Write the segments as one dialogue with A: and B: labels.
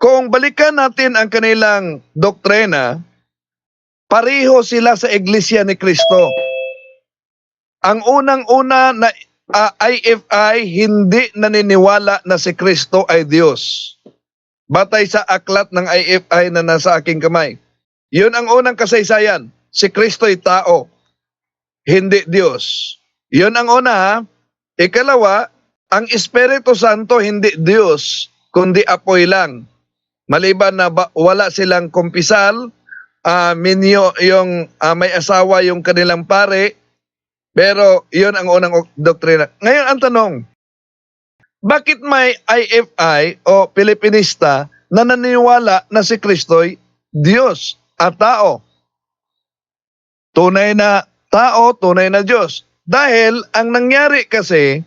A: Kung balikan natin ang kanilang doktrina, pareho sila sa Iglesia ni Kristo. Ang unang-una na ah, IFI hindi naniniwala na si Kristo ay Diyos. Batay sa aklat ng IFI na nasa aking kamay. Yun ang unang kasaysayan. Si Kristo ay tao, hindi Diyos. Yun ang una ha. Ikalawa, ang Espiritu Santo hindi Diyos, kundi apoy lang. Maliban na ba- wala silang kumpisal, ah, minyo yung ah, may asawa yung kanilang pare, pero yun ang unang ok- doktrina. Ngayon ang tanong, bakit may IFI o Pilipinista na naniniwala na si Kristo'y Diyos at tao? Tunay na tao, tunay na Diyos. Dahil ang nangyari kasi,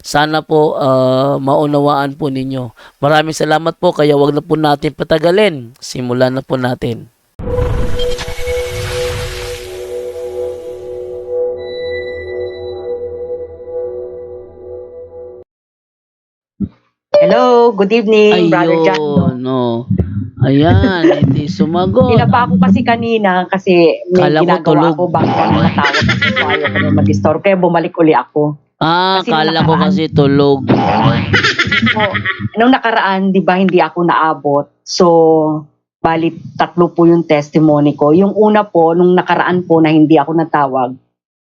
B: Sana po ah, maunawaan po ninyo. Maraming salamat po kaya wag na po natin patagalin. Simulan na po natin.
C: Hello, good evening, Brother John.
B: Ayun, no. Ayan, hindi sumagot.
C: Pinapa ako kasi kanina kasi may
B: Kala ko
C: ginagawa
B: tulog.
C: ako bago ako natawag kasi so ayaw ko na mag-disturb kaya bumalik uli ako.
B: Ah,
C: Kasi
B: kala ko kasi tulog.
C: So, nung nakaraan, di ba hindi ako naabot? So, bali tatlo po yung testimony ko. Yung una po, nung nakaraan po na hindi ako natawag,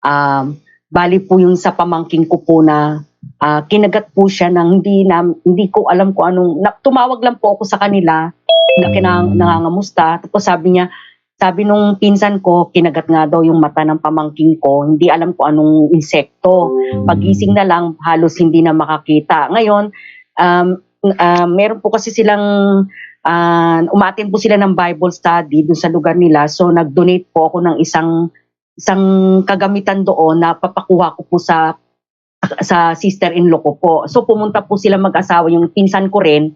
C: um, bali po yung sa pamangking ko po na ah, kinagat po siya ng hindi na hindi ko alam kung anong na, tumawag lang po ako sa kanila na kinang, nangangamusta tapos sabi niya sabi nung pinsan ko kinagat nga daw yung mata ng pamangking ko hindi alam ko anong insekto pagising na lang halos hindi na makakita ngayon um, ah, meron po kasi silang uh, umatin po sila ng Bible study dun sa lugar nila so nag-donate po ako ng isang isang kagamitan doon na papakuha ko po sa sa sister-in-law ko po. So pumunta po sila mag-asawa, yung pinsan ko rin.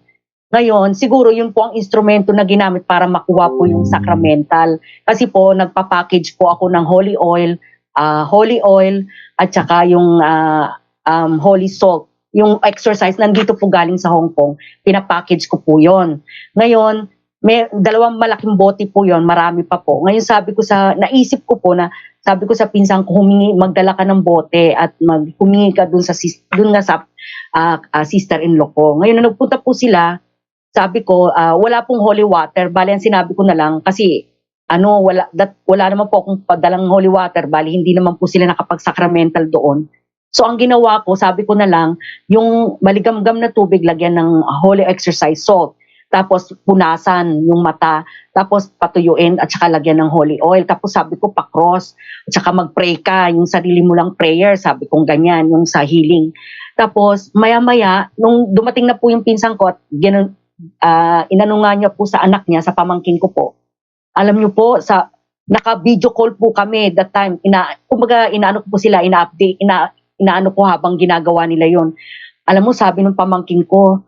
C: Ngayon, siguro yun po ang instrumento na ginamit para makuha po yung sacramental. Kasi po, nagpa-package po ako ng holy oil, ah, holy oil, at saka yung ah, um, holy salt. Yung exercise, nandito po galing sa Hong Kong, pinapackage ko po yon. Ngayon, may dalawang malaking bote po yon, marami pa po. Ngayon sabi ko sa, naisip ko po na sabi ko sa pinsan ko humingi magdala ka ng bote at mag humingi ka dun sa dun nga sa ah, ah, sister-in-law ko. Ngayon nung nagpunta po sila, sabi ko ah, wala pong holy water, bali ang sinabi ko na lang kasi ano wala that, wala naman po akong padalang holy water, bali hindi naman po sila nakapag-sacramental doon. So ang ginawa ko, sabi ko na lang, yung maligamgam na tubig lagyan ng holy exercise salt. Tapos punasan yung mata, tapos patuyuin at saka lagyan ng holy oil. Tapos sabi ko pa-cross, at saka mag-pray ka, yung sarili mo lang prayer, sabi kong ganyan, yung sa healing. Tapos maya-maya, nung dumating na po yung pinsang ko at ah, inano nga niya po sa anak niya, sa pamangkin ko po. Alam niyo po, sa naka-video call po kami that time. Ina, kumbaga, inaano ko po sila, ina-update, ina, inaano ko habang ginagawa nila yon. Alam mo, sabi ng pamangkin ko,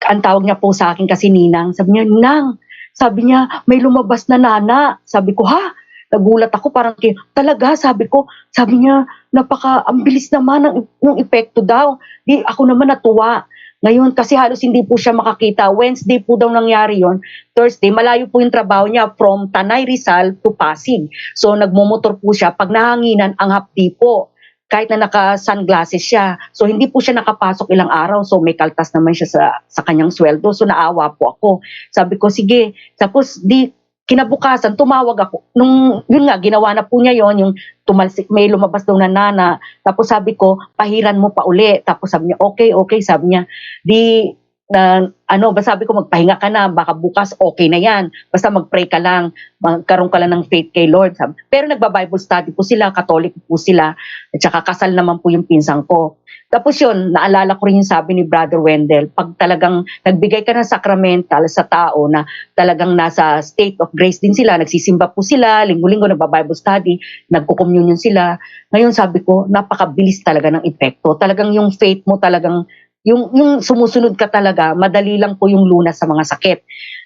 C: ang tawag niya po sa akin kasi Ninang, sabi niya, Nang, sabi niya, may lumabas na nana. Sabi ko, ha? Nagulat ako, parang, talaga, sabi ko, sabi niya, napaka, ang bilis naman ng, ng epekto daw. Di, ako naman natuwa. Ngayon, kasi halos hindi po siya makakita. Wednesday po daw nangyari yon Thursday, malayo po yung trabaho niya from Tanay Rizal to Pasig. So, nagmumotor po siya. Pag nahanginan, ang hapdi po kahit na naka-sunglasses siya. So, hindi po siya nakapasok ilang araw. So, may kaltas naman siya sa, sa kanyang sweldo. So, naawa po ako. Sabi ko, sige. Tapos, di, kinabukasan, tumawag ako. Nung, yun nga, ginawa na po niya yon yung tumalsik, may lumabas daw na nana. Tapos sabi ko, pahiran mo pa uli. Tapos sabi niya, okay, okay. Sabi niya, di, na ano, basta sabi ko magpahinga ka na, baka bukas okay na yan. Basta mag-pray ka lang, magkaroon ka lang ng faith kay Lord. Sabi. Pero nagba-Bible study po sila, Catholic po sila, at saka kasal naman po yung pinsang ko. Tapos yun, naalala ko rin yung sabi ni Brother Wendell, pag talagang nagbigay ka ng sacramental sa tao na talagang nasa state of grace din sila, nagsisimba po sila, linggo-linggo nagba-Bible study, nagko-communion sila. Ngayon sabi ko, napakabilis talaga ng epekto. Talagang yung faith mo talagang yung yung sumusunod ka talaga, madali lang po yung lunas sa mga sakit.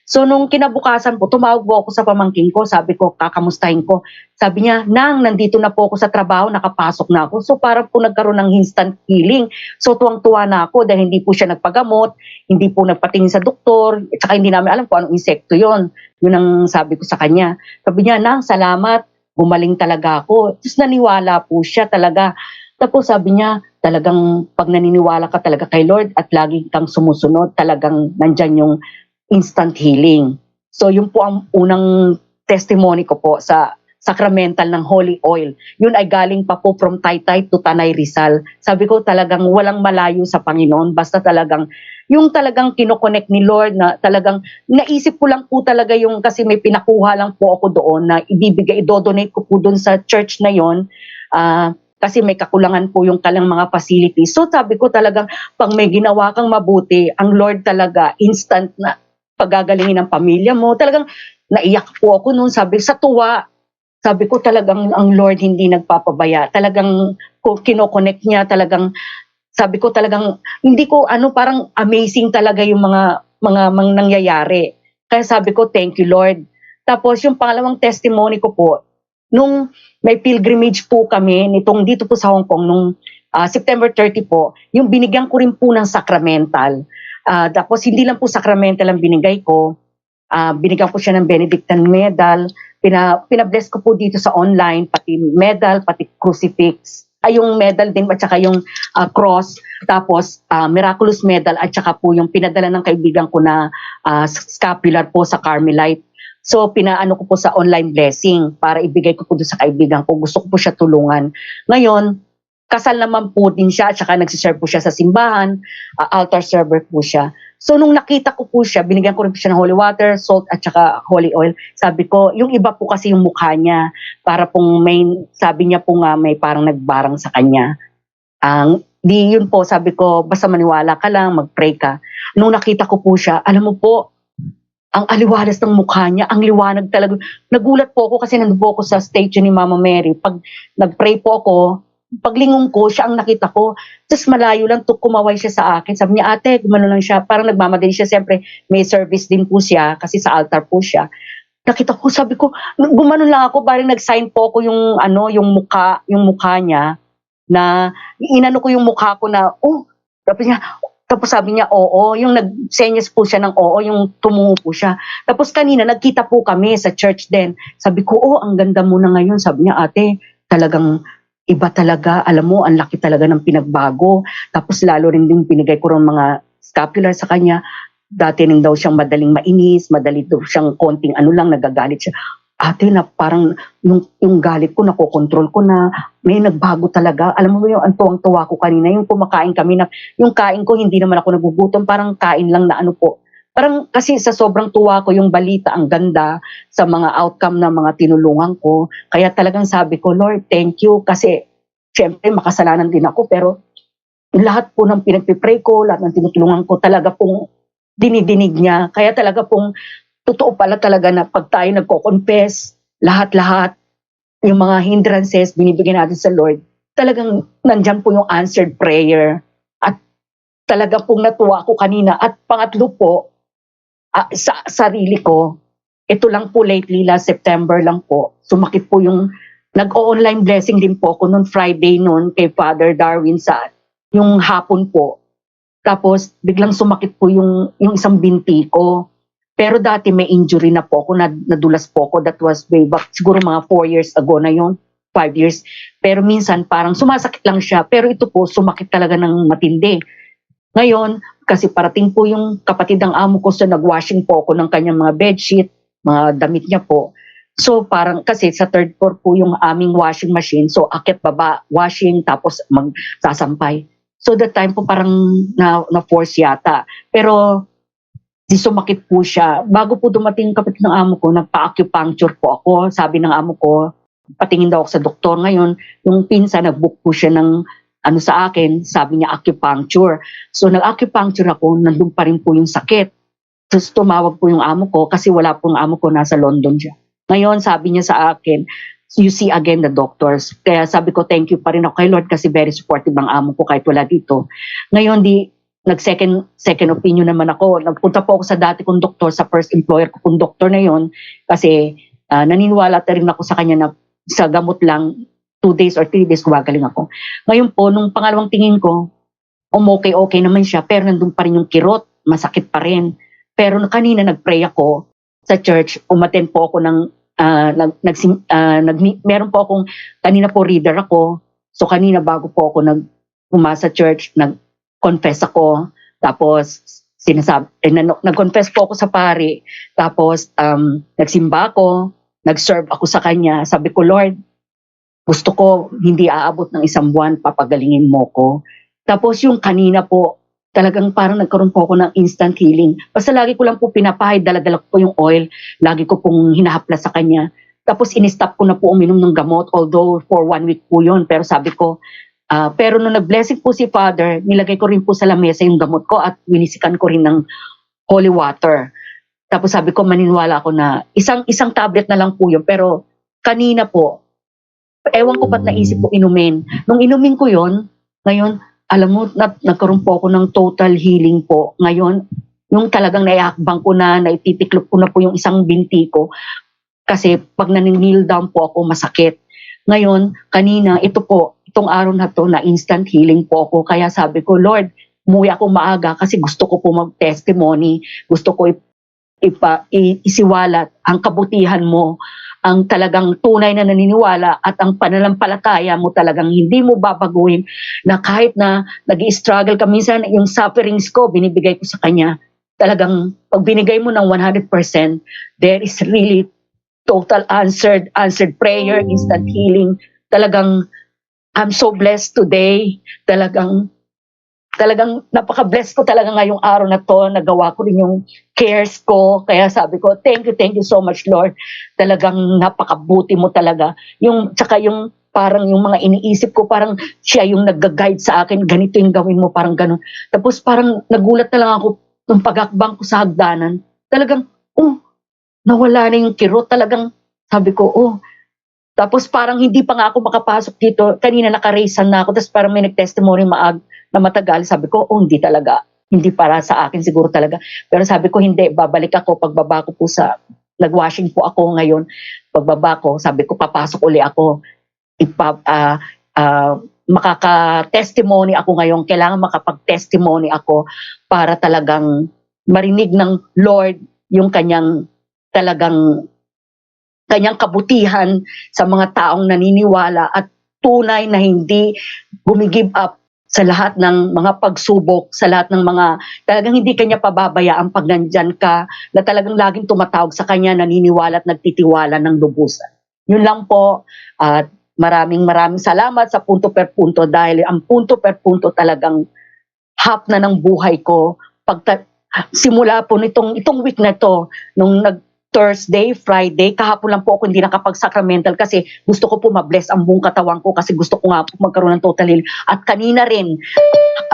C: So nung kinabukasan po, tumawag po ako sa pamangking ko, sabi ko, kakamustahin ko. Sabi niya, Nang, nandito na po ako sa trabaho, nakapasok na ako. So para po nagkaroon ng instant healing. So tuwang-tuwa na ako dahil hindi po siya nagpagamot, hindi po nagpatingin sa doktor, at saka hindi namin alam kung anong insekto yon. Yun ang sabi ko sa kanya. Sabi niya, Nang, salamat, gumaling talaga ako. Tapos naniwala po siya talaga. Tapos sabi niya, talagang pag naniniwala ka talaga kay Lord at lagi kang sumusunod, talagang nandyan yung instant healing. So yun po ang unang testimony ko po sa sacramental ng holy oil. Yun ay galing pa po from Taytay to Tanay Rizal. Sabi ko talagang walang malayo sa Panginoon. Basta talagang yung talagang kinokonek ni Lord na talagang naisip ko lang po talaga yung kasi may pinakuha lang po ako doon na ibibigay, idodonate ko po doon sa church na yon. Ah, kasi may kakulangan po yung kalang mga facilities. So sabi ko talagang pag may ginawa kang mabuti, ang Lord talaga instant na pagagalingin ng pamilya mo. Talagang naiyak po ako noon. Sabi sa tuwa, sabi ko talagang ang Lord hindi nagpapabaya. Talagang kinokonek niya talagang sabi ko talagang hindi ko ano parang amazing talaga yung mga mga, mga nangyayari. Kaya sabi ko thank you Lord. Tapos yung pangalawang testimony ko po nung may pilgrimage po kami nitong dito po sa Hong Kong nung ah, September 30 po, yung binigyan ko rin po ng sacramental. Ah, tapos hindi lang po sacramental ang binigay ko, ah, binigyan ko siya ng Benedictine medal, pina, pinabless ko po dito sa online, pati medal, pati crucifix, ay yung medal din at saka yung ah, cross, tapos ah, miraculous medal at saka po yung pinadala ng kaibigan ko na ah, scapular po sa Carmelite. So, pinaano ko po sa online blessing para ibigay ko po doon sa kaibigan ko. Gusto ko po siya tulungan. Ngayon, kasal naman po din siya at saka nagsiserve po siya sa simbahan. uh, altar server po siya. So, nung nakita ko po siya, binigyan ko rin po siya ng holy water, salt at saka holy oil. Sabi ko, yung iba po kasi yung mukha niya. Para pong may, sabi niya po nga may parang nagbarang sa kanya. Ang di yun po, sabi ko, basta maniwala ka lang, mag-pray ka. Nung nakita ko po siya, alam mo po, ang aliwalas ng mukha niya, ang liwanag talaga. Nagulat po ako kasi nandun po ako sa statue ni Mama Mary. Pag nag-pray po ako, paglingon ko, siya ang nakita ko. Tapos malayo lang, tuk kumaway siya sa akin. Sabi niya, ate, gumano lang siya. Parang nagmamadali siya. Siyempre, may service din po siya kasi sa altar po siya. Nakita ko, sabi ko, gumanon lang ako, parang nag-sign po ako yung, ano, yung mukha, yung mukha niya na inano ko yung mukha ko na, oh, tapos niya, tapos sabi niya, oo, yung nag-senyas po siya ng oo, yung tumungo po siya. Tapos kanina, nagkita po kami sa church din. Sabi ko, oh, ang ganda mo na ngayon. Sabi niya, ate, talagang iba talaga. Alam mo, ang laki talaga ng pinagbago. Tapos lalo rin din pinigay ko rin mga scapular sa kanya. Dati nang daw siyang madaling mainis, madali daw siyang konting ano lang, nagagalit siya. Ate, na parang yung, yung galit ko, nakokontrol ko na may nagbago talaga. Alam mo yung ang tuwang-tuwa ko kanina, yung kumakain kami na, yung kain ko, hindi naman ako nagugutom, parang kain lang na ano po. Parang kasi sa sobrang tuwa ko yung balita, ang ganda sa mga outcome ng mga tinulungan ko. Kaya talagang sabi ko, Lord, thank you kasi syempre makasalanan din ako pero lahat po ng pinagpipray ko, lahat ng tinutulungan ko talaga pong dinidinig niya. Kaya talaga pong totoo pala talaga na pag tayo nagko-confess, lahat-lahat, yung mga hindrances binibigyan natin sa Lord, talagang nandyan po yung answered prayer. At talaga pong natuwa ako kanina. At pangatlo po, ah, sa sarili ko, ito lang po lately, last September lang po, sumakit po yung, nag-online blessing din po ako noon Friday noon kay Father Darwin sa yung hapon po. Tapos biglang sumakit po yung, yung isang binti ko. Pero dati may injury na po ako, nad- nadulas po ako. That was way back, siguro mga 4 years ago na yon 5 years. Pero minsan parang sumasakit lang siya. Pero ito po, sumakit talaga ng matindi. Ngayon, kasi parating po yung kapatid ng amo ko, so nag-washing po ako ng kanyang mga bedsheet, mga damit niya po. So parang kasi sa third floor po yung aming washing machine. So akit baba, washing, tapos magsasampay. So that time po parang na, na-force yata. Pero di sumakit po siya. Bago po dumating yung kapit ng amo ko, nagpa-acupuncture po ako. Sabi ng amo ko, patingin daw ako sa doktor. Ngayon, yung pinsa, nag-book po siya ng ano sa akin, sabi niya acupuncture. So nag-acupuncture ako, nandun pa rin po yung sakit. Tapos tumawag po yung amo ko kasi wala pong amo ko, nasa London siya. Ngayon, sabi niya sa akin, you see again the doctors. Kaya sabi ko, thank you pa rin ako kay Lord kasi very supportive ang amo ko kahit wala dito. Ngayon, di, nag-second second opinion naman ako. Nagpunta po ako sa dati kong doktor, sa first employer ko kong doktor na yon kasi ah, naniniwala ta rin ako sa kanya na sa gamot lang, two days or three days, gumagaling ako. Ngayon po, nung pangalawang tingin ko, um, okay-okay naman siya, pero nandun pa rin yung kirot, masakit pa rin. Pero kanina nag-pray ako sa church, umaten po ako ng, ah, nag, nag, nag, meron po akong, kanina po reader ako, so kanina bago po ako nag, pumasa church, nag-confess ako, tapos sinasabi, eh, nag-confess po ako sa pari, tapos um, nagsimba ako, nag-serve ako sa kanya, sabi ko, Lord, gusto ko hindi aabot ng isang buwan, papagalingin mo ko. Tapos yung kanina po, talagang parang nagkaroon po ako ng instant healing. Basta lagi ko lang po pinapahid, daladala ko po yung oil, lagi ko pong hinahapla sa kanya. Tapos in-stop ko na po uminom ng gamot, although for one week po yun. Pero sabi ko, ah, pero nung nag-blessing po si Father, nilagay ko rin po sa lamesa yung gamot ko at winisikan ko rin ng holy water. Tapos sabi ko, maniniwala ako na isang isang tablet na lang po yun. Pero kanina po, ewan ko ba't naisip ko inumin. Nung inumin ko yon ngayon, alam mo, na, nagkaroon po ako ng total healing po. Ngayon, yung talagang naiakbang ko na, naititiklop ko na po yung isang binti ko. Kasi pag naninil down po ako, masakit. Ngayon, kanina, ito po, itong araw na to, na instant healing po ako. Kaya sabi ko, Lord, umuwi ako maaga kasi gusto ko po mag-testimony. Gusto ko ip- ipa, isiwalat ang kabutihan mo ang talagang tunay na naniniwala at ang pananampalataya mo talagang hindi mo babaguhin na kahit na nag struggle ka minsan yung sufferings ko binibigay ko sa kanya talagang pag binigay mo ng 100% there is really total answered answered prayer instant healing talagang I'm so blessed today talagang talagang napaka-blessed ko talaga ngayong araw na to nagawa ko rin yung cares ko kaya sabi ko thank you thank you so much Lord talagang napakabuti mo talaga. Yung, tsaka yung parang yung mga iniisip ko, parang siya yung nag-guide sa akin, ganito yung gawin mo, parang ganun. Tapos parang nagulat na lang ako nung pagakbang ko sa hagdanan. Talagang, oh, nawala na yung kirot. Talagang, sabi ko, oh. Tapos parang hindi pa nga ako makapasok dito. Kanina nakaraisan na ako. Tapos parang may nag-testimony maag na matagal. Sabi ko, oh, hindi talaga. Hindi para sa akin siguro talaga. Pero sabi ko, hindi. Babalik ako pagbaba ko po sa nag-washing po ako ngayon. Pagbaba ko, sabi ko, papasok uli ako. Ipa, ah, ah, makaka-testimony ako ngayon. Kailangan makapag-testimony ako para talagang marinig ng Lord yung kanyang talagang kanyang kabutihan sa mga taong naniniwala at tunay na hindi gumigive up sa lahat ng mga pagsubok, sa lahat ng mga, talagang hindi kanya pababayaan pag nandyan ka, na talagang laging tumatawag sa kanya, naniniwala at nagtitiwala ng lubusan. Yun lang po, at maraming maraming salamat sa punto per punto dahil ang punto per punto talagang hap na ng buhay ko. Pag simula po nitong itong week na to, nung nag Thursday, Friday, kahapon lang po ako hindi nakapag-sacramental kasi gusto ko po ma-bless ang buong katawan ko kasi gusto ko nga po magkaroon ng total healing. At kanina rin,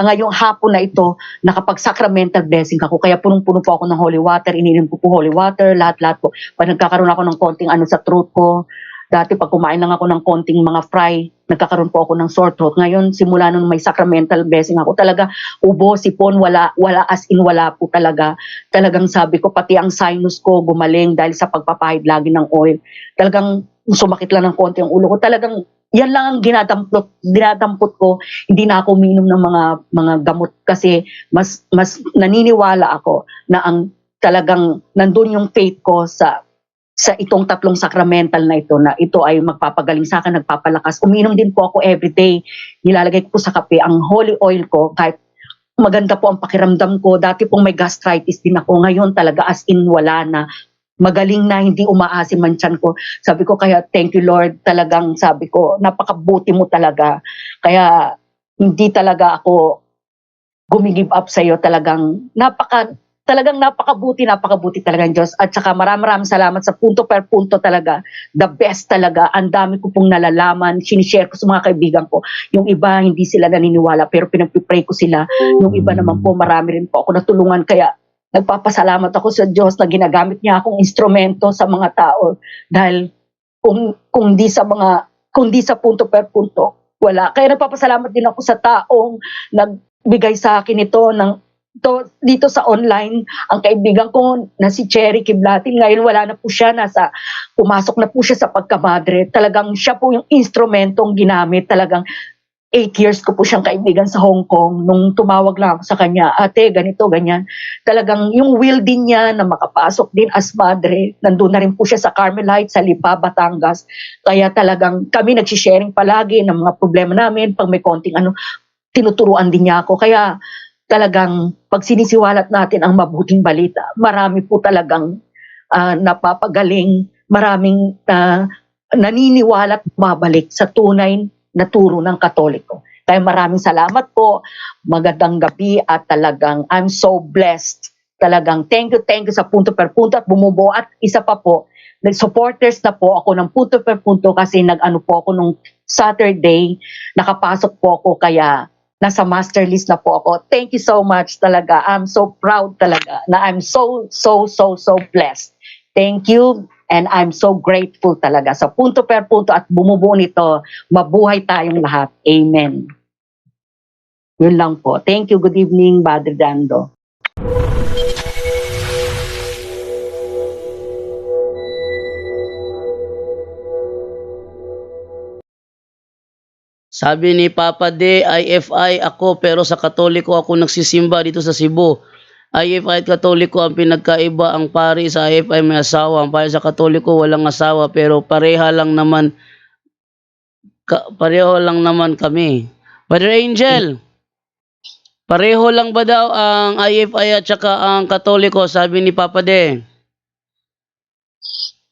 C: ngayong hapon na ito, nakapag-sacramental blessing ako. Kaya punong-puno po ako ng holy water, ininom ko po holy water, lahat-lahat po. Pag nagkakaroon ako ng konting ano sa throat ko, dati pag kumain lang ako ng konting mga fry, nagkakaroon po ako ng sore throat. Ngayon, simula nung may sacramental blessing ako, talaga ubo, sipon, wala, wala as in wala po talaga. Talagang sabi ko, pati ang sinus ko gumaling dahil sa pagpapahid lagi ng oil. Talagang sumakit lang ng konti ang ulo ko. Talagang yan lang ang ginadampot, ginadampot ko. Hindi na ako uminom ng mga mga gamot kasi mas mas naniniwala ako na ang talagang nandun yung faith ko sa sa itong tatlong sacramental na ito na ito ay magpapagaling sa akin, nagpapalakas. Uminom din po ako everyday. Nilalagay ko po sa kape ang holy oil ko kahit maganda po ang pakiramdam ko. Dati pong may gastritis din ako. Ngayon talaga as in wala na. Magaling na, hindi umaasim ang tiyan ko. Sabi ko kaya thank you Lord. Talagang sabi ko, napakabuti mo talaga. Kaya hindi talaga ako gumigive up sa iyo. Talagang napaka talagang napakabuti, napakabuti talaga ng Diyos. At saka maraming maraming salamat sa punto per punto talaga. The best talaga. Ang dami ko pong nalalaman. Sinishare ko sa mga kaibigan ko. Yung iba, hindi sila naniniwala pero pinagpipray ko sila. Yung iba naman po, marami rin po ako natulungan. Kaya nagpapasalamat ako sa Diyos na ginagamit niya akong instrumento sa mga tao. Dahil kung, kung di sa mga, kung di sa punto per punto, wala. Kaya nagpapasalamat din ako sa taong nagbigay sa akin ito ng to, dito sa online, ang kaibigan ko na si Cherry Kiblatin, ngayon wala na po siya, nasa, pumasok na po siya sa pagkamadre. Talagang siya po yung instrumentong ginamit. Talagang eight years ko po siyang kaibigan sa Hong Kong. Nung tumawag lang ako sa kanya, ate, ganito, ganyan. Talagang yung will din niya na makapasok din as madre. Nandun na rin po siya sa Carmelite, sa Lipa, Batangas. Kaya talagang kami nagsisharing palagi ng mga problema namin. Pag may konting ano, tinuturuan din niya ako. Kaya talagang pag sinisiwalat natin ang mabuting balita, marami po talagang ah, napapagaling, maraming ah, naniniwala at mabalik sa tunay na turo ng Katoliko. Kaya maraming salamat po, magandang gabi at talagang I'm so blessed. Talagang thank you, thank you sa punto per punto at bumubuo at isa pa po, supporters na po ako ng punto per punto kasi nag-ano po ako nung Saturday, nakapasok po ako kaya nasa master list na po ako. Thank you so much talaga. I'm so proud talaga na I'm so, so, so, so blessed. Thank you and I'm so grateful talaga sa punto per punto at bumubuo nito. Mabuhay tayong lahat. Amen. Yun lang po. Thank you. Good evening, Badr Dando.
B: Sabi ni Papa D, IFI ako pero sa Katoliko ako nagsisimba dito sa Cebu. IFI at Katoliko ang pinagkaiba. Ang pari sa IFI may asawa. Ang pari sa Katoliko walang asawa pero pareha lang naman ka, pareho lang naman kami. Brother Angel, pareho lang ba daw ang IFI at saka ang Katoliko sabi ni Papa D?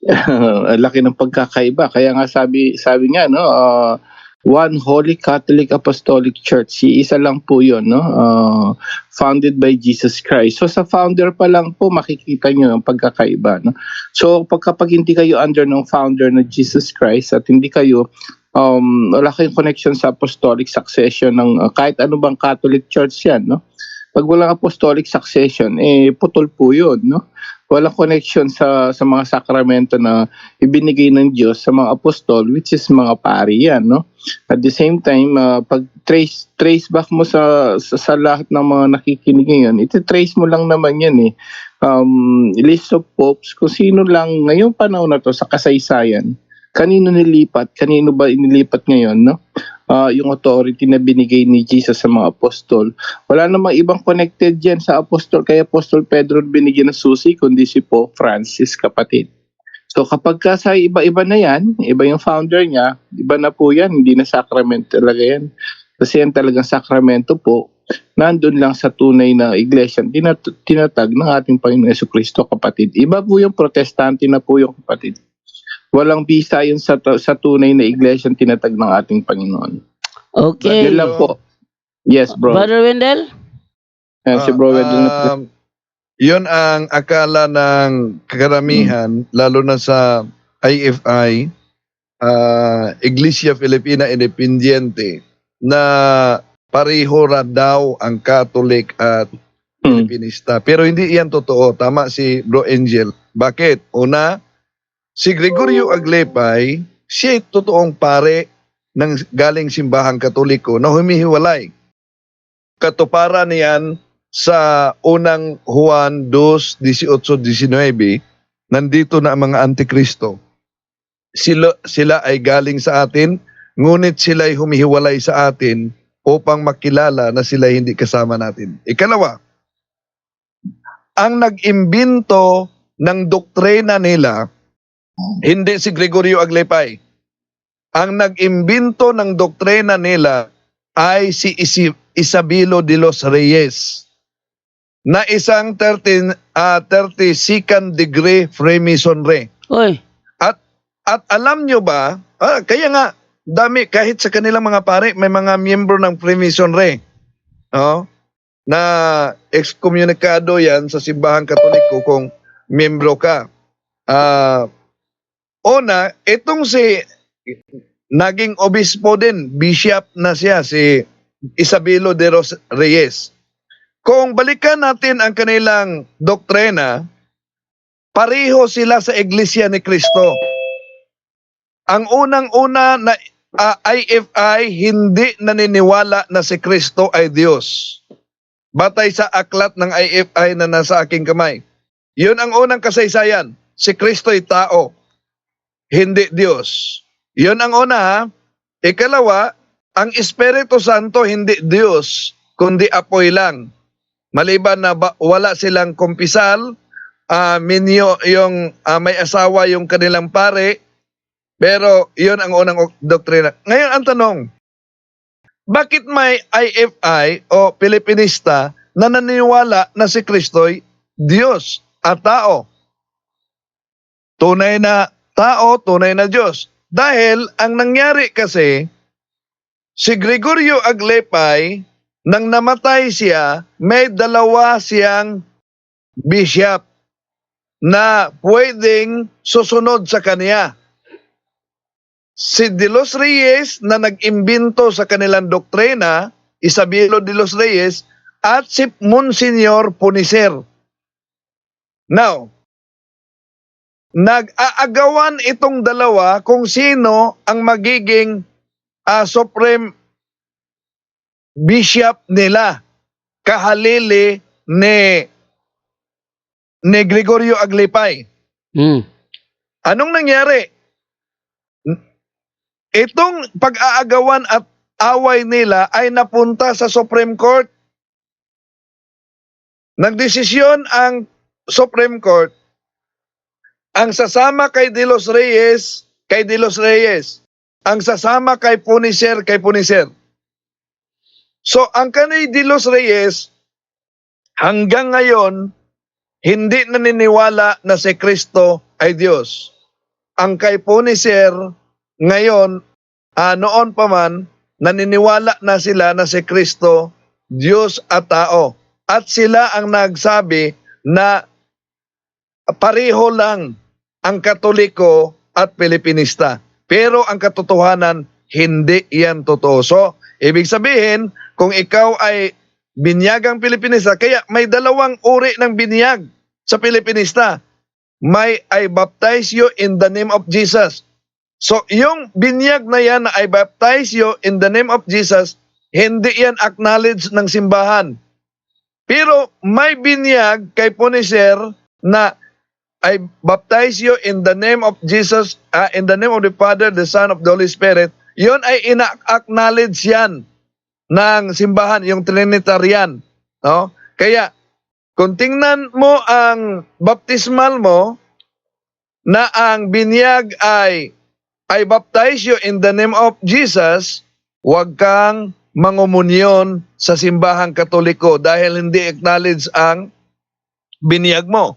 D: Laki ng pagkakaiba. Kaya nga sabi sabi nga no, uh, one Holy Catholic Apostolic Church. Si isa lang po 'yon, no? Uh, founded by Jesus Christ. So sa founder pa lang po makikita niyo ang pagkakaiba, no? So pag kapag hindi kayo under ng founder na Jesus Christ at hindi kayo um wala kayong connection sa apostolic succession ng uh, kahit ano bang Catholic Church 'yan, no? Pag walang apostolic succession, eh putol po 'yun, no? Walang connection sa sa mga sakramento na ibinigay ng Diyos sa mga apostol which is mga pari yan no? At the same time uh, pag trace trace back mo sa, sa sa lahat ng mga nakikinig ngayon ito trace mo lang naman yan eh. Um, list of popes kung sino lang ngayong panahon na to sa kasaysayan kanino nilipat kanino ba inilipat ngayon no Ah, yung authority na binigay ni Jesus sa mga apostol wala namang ibang connected dyan sa apostol. Kaya apostol Pedro binigyan ng susi, kundi si Pope Francis, kapatid. So kapag ka sa iba-iba na yan, iba yung founder niya, iba na po yan, hindi na sacrament talaga yan. Kasi yan talagang sakramento po, nandun lang sa tunay na iglesia, tinat- tinatag ng ating Panginoon Yeso Kristo, kapatid. Iba po yung protestante na po yung kapatid. Walang bisa yun sa, sa tunay na iglesia tinatag ng ating Panginoon.
B: Okay.
D: Yun lang po. Yes, bro.
B: Brother Wendell?
D: Yan, si bro. Wendell
A: Um, yun ang akala ng karamihan, lalo na sa IFI, ah, Iglesia Filipina Independiente, na pareho ra daw ang Catholic at
D: Hmm.
A: Pero hindi yan totoo. Tama si Bro Angel. Bakit? Una, si Gregorio Aglepay, siya totoong pare ng galing simbahang katoliko na humihiwalay. Katuparan niyan sa unang Juan 2, 18, 19, nandito na ang mga antikristo. Sila, sila ay galing sa atin, ngunit sila ay humihiwalay sa atin upang makilala na sila hindi kasama natin. Ikalawa, ang nag-imbento ng doktrina nila, hindi si Gregorio Aglepay. Ang nag-imbento ng doktrina nila ay si Isabelo de los Reyes na isang 13, ah, 32nd degree Freemasonry.
B: Oy,
A: At alam nyo ba, ah, kaya nga, dami kahit sa kanilang mga pare may mga miyembro ng Freemasonry. No? Na excommunicado yan sa simbahang katoliko kung miyembro ka. Ah, una, itong si naging obispo din, bishop na siya si Isabelo de Ros Reyes. Kung balikan natin ang kanilang doktrina, pareho sila sa Iglesia ni Kristo. Ang unang-una na ah, IFI hindi naniniwala na si Kristo ay Diyos. Batay sa aklat ng IFI na nasa aking kamay. Yun ang unang kasaysayan. Si Kristo ay tao, hindi Diyos. Yun ang una ha. Ikalawa, ang Espiritu Santo hindi Diyos, kundi apoy lang. Maliban na ba- wala silang kumpisal, ah minyo yung ah, may asawa yung kanilang pare, pero yun ang unang ok- doktrina. Ngayon ang tanong, bakit may IFI o Pilipinista na naniniwala na si Kristo'y Diyos at tao? Tunay na tao, tunay na Diyos. Dahil ang nangyari kasi, si Gregorio Aglepay, nang namatay siya, may dalawa siyang bishop na pwedeng susunod sa kanya. Si De Los Reyes na nag-imbento sa kanilang doktrina, Isabelo de los Reyes, at si Monsignor Punicer. Now, nag-aagawan itong dalawa kung sino ang magiging ah, Supreme Bishop nila. Kahalili ni ni Gregorio Aglipay.
B: Mm.
A: Anong nangyari? Itong pag-aagawan at away nila ay napunta sa Supreme Court. Nagdesisyon ang Supreme Court ang sasama kay De Los Reyes, kay De Los Reyes. Ang sasama kay Punicer, kay Punicer. So, ang kanay De Los Reyes, hanggang ngayon, hindi naniniwala na si Kristo ay Diyos. Ang kay Punicer, ngayon, ah, noon pa man, naniniwala na sila na si Kristo, Diyos at tao. At sila ang nagsabi na pareho lang ang Katoliko at Pilipinista. Pero ang katotohanan, hindi yan totoo. So, ibig sabihin, kung ikaw ay binyagang Pilipinista, kaya may dalawang uri ng binyag sa Pilipinista. May I baptize you in the name of Jesus. So, yung binyag na yan na I baptize you in the name of Jesus, hindi yan acknowledge ng simbahan. Pero may binyag kay Punicer na I baptize you in the name of Jesus, ah, in the name of the Father, the Son, of the Holy Spirit. Yun ay ina-acknowledge yan ng simbahan, yung Trinitarian. No? Kaya, kung tingnan mo ang baptismal mo, na ang binyag ay I baptize you in the name of Jesus, huwag kang mangumunyon sa simbahang katoliko dahil hindi acknowledge ang binyag mo.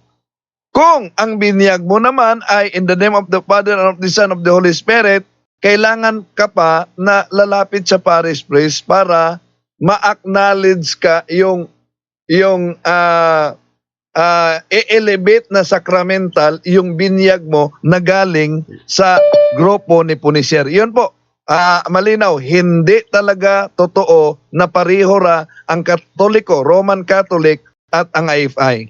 A: Kung ang binyag mo naman ay in the name of the Father and of the Son of the Holy Spirit, kailangan ka pa na lalapit sa parish priest para ma-acknowledge ka yung yung ah ah, i-elevate na sacramental yung binyag mo na galing sa grupo ni Punicer. Yun po, ah, malinaw, hindi talaga totoo na pareho ra ang Katoliko, Roman Catholic at ang IFI.